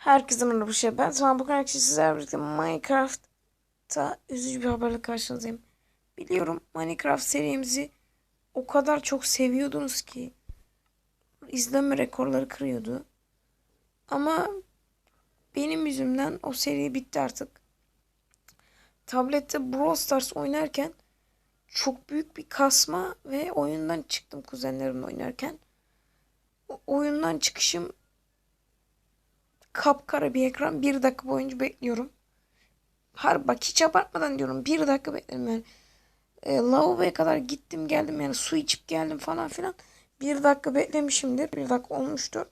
Herkese merhaba şey. Ben Tamam bugün arkadaşlar sizlerle birlikte Minecraft'ta üzücü bir haberle karşınızdayım. Biliyorum Minecraft serimizi o kadar çok seviyordunuz ki izleme rekorları kırıyordu. Ama benim yüzümden o seri bitti artık. Tablette Brawl Stars oynarken çok büyük bir kasma ve oyundan çıktım kuzenlerimle oynarken. O oyundan çıkışım kapkara bir ekran. Bir dakika boyunca bekliyorum. Har bak hiç abartmadan diyorum. Bir dakika bekledim yani. E, lavaboya kadar gittim geldim yani su içip geldim falan filan. Bir dakika beklemişimdir. Bir dakika olmuştur.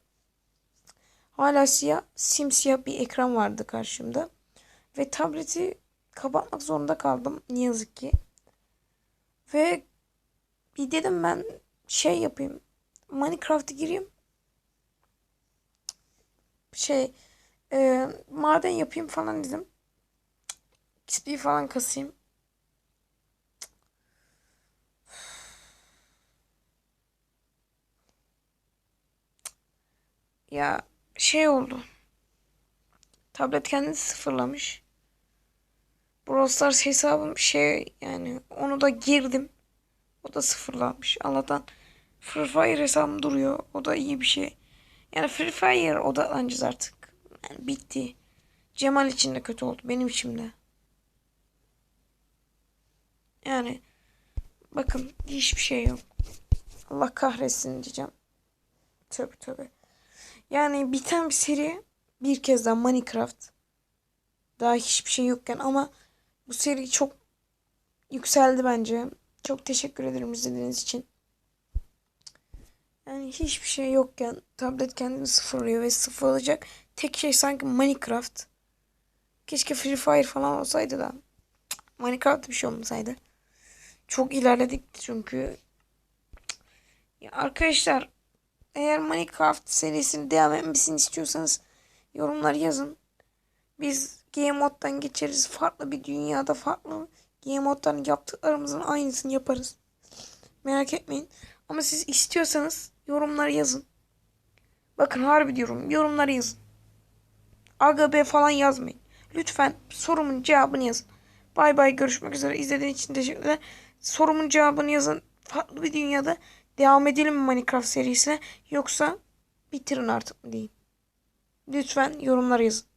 Hala siyah, simsiyah bir ekran vardı karşımda. Ve tableti kapatmak zorunda kaldım. Ne yazık ki. Ve bir dedim ben şey yapayım. Minecraft'a gireyim. Şey e, maden yapayım falan dedim. XP falan kasayım. Ya şey oldu. Tablet kendini sıfırlamış. Brawl Stars hesabım şey yani onu da girdim. O da sıfırlanmış. Allah'tan Free Fire hesabım duruyor. O da iyi bir şey. Yani Free Fire odaklanacağız artık. Yani bitti. Cemal için de kötü oldu. Benim için de. Yani bakın hiçbir şey yok. Allah kahretsin diyeceğim. Tövbe tövbe. Yani biten bir seri bir kez daha Minecraft. Daha hiçbir şey yokken ama bu seri çok yükseldi bence. Çok teşekkür ederim izlediğiniz için. Yani hiçbir şey yokken tablet kendini sıfırlıyor ve sıfırlayacak tek şey sanki Minecraft. Keşke Free Fire falan olsaydı da. Minecraft bir şey olmasaydı. Çok ilerledik çünkü. Ya arkadaşlar eğer Minecraft serisini devam etmesini istiyorsanız yorumlar yazın. Biz Game Mode'dan geçeriz. Farklı bir dünyada farklı Game Mode'dan yaptıklarımızın aynısını yaparız. Merak etmeyin. Ama siz istiyorsanız yorumlara yazın. Bakın harbi diyorum. Yorumlara yazın. Aga be falan yazmayın. Lütfen sorumun cevabını yazın. Bay bay görüşmek üzere. İzlediğiniz için teşekkürler. Sorumun cevabını yazın. Farklı bir dünyada devam edelim mi Minecraft serisine yoksa bitirin artık mı deyin. Lütfen yorumlara yazın.